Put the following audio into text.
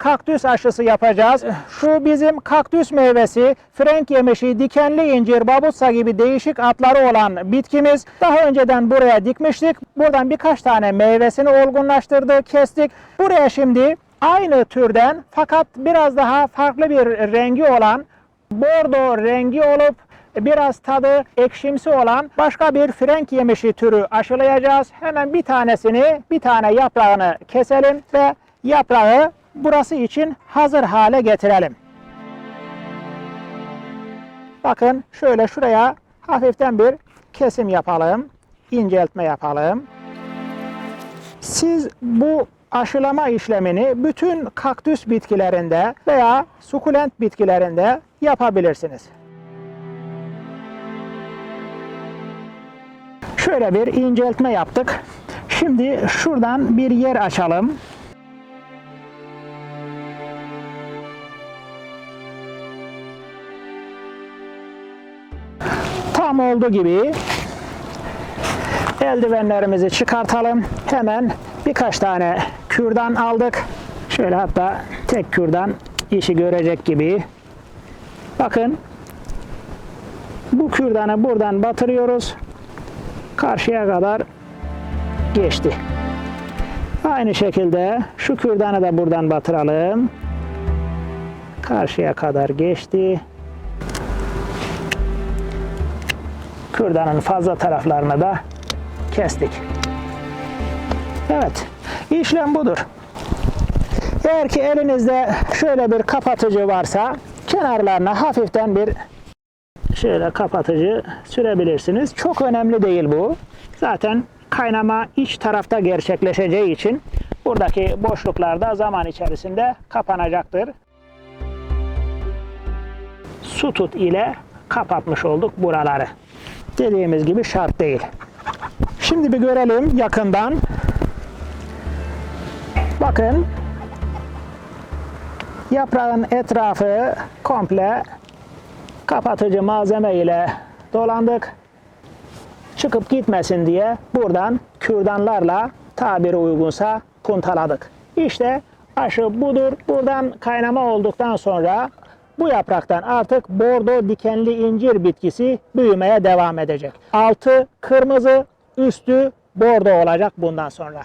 kaktüs aşısı yapacağız. Şu bizim kaktüs meyvesi, frenk yemişi, dikenli incir, babutsa gibi değişik atları olan bitkimiz. Daha önceden buraya dikmiştik. Buradan birkaç tane meyvesini olgunlaştırdı, kestik. Buraya şimdi aynı türden fakat biraz daha farklı bir rengi olan bordo rengi olup biraz tadı ekşimsi olan başka bir frenk yemişi türü aşılayacağız. Hemen bir tanesini, bir tane yaprağını keselim ve yaprağı burası için hazır hale getirelim. Bakın şöyle şuraya hafiften bir kesim yapalım. inceltme yapalım. Siz bu aşılama işlemini bütün kaktüs bitkilerinde veya sukulent bitkilerinde yapabilirsiniz. Şöyle bir inceltme yaptık. Şimdi şuradan bir yer açalım. Tam olduğu gibi eldivenlerimizi çıkartalım. Hemen birkaç tane kürdan aldık. Şöyle hatta tek kürdan işi görecek gibi. Bakın bu kürdanı buradan batırıyoruz. Karşıya kadar geçti. Aynı şekilde şu kürdanı da buradan batıralım. Karşıya kadar geçti. Kürdanın fazla taraflarını da kestik. Evet, işlem budur. Eğer ki elinizde şöyle bir kapatıcı varsa kenarlarına hafiften bir şöyle kapatıcı sürebilirsiniz. Çok önemli değil bu. Zaten kaynama iç tarafta gerçekleşeceği için buradaki boşluklarda zaman içerisinde kapanacaktır. Su tut ile kapatmış olduk buraları. Dediğimiz gibi şart değil. Şimdi bir görelim yakından. Bakın yaprağın etrafı komple kapatıcı malzeme ile dolandık. Çıkıp gitmesin diye buradan kürdanlarla tabiri uygunsa puntaladık. İşte aşı budur. Buradan kaynama olduktan sonra bu yapraktan artık bordo dikenli incir bitkisi büyümeye devam edecek. Altı kırmızı, üstü bordo olacak bundan sonra.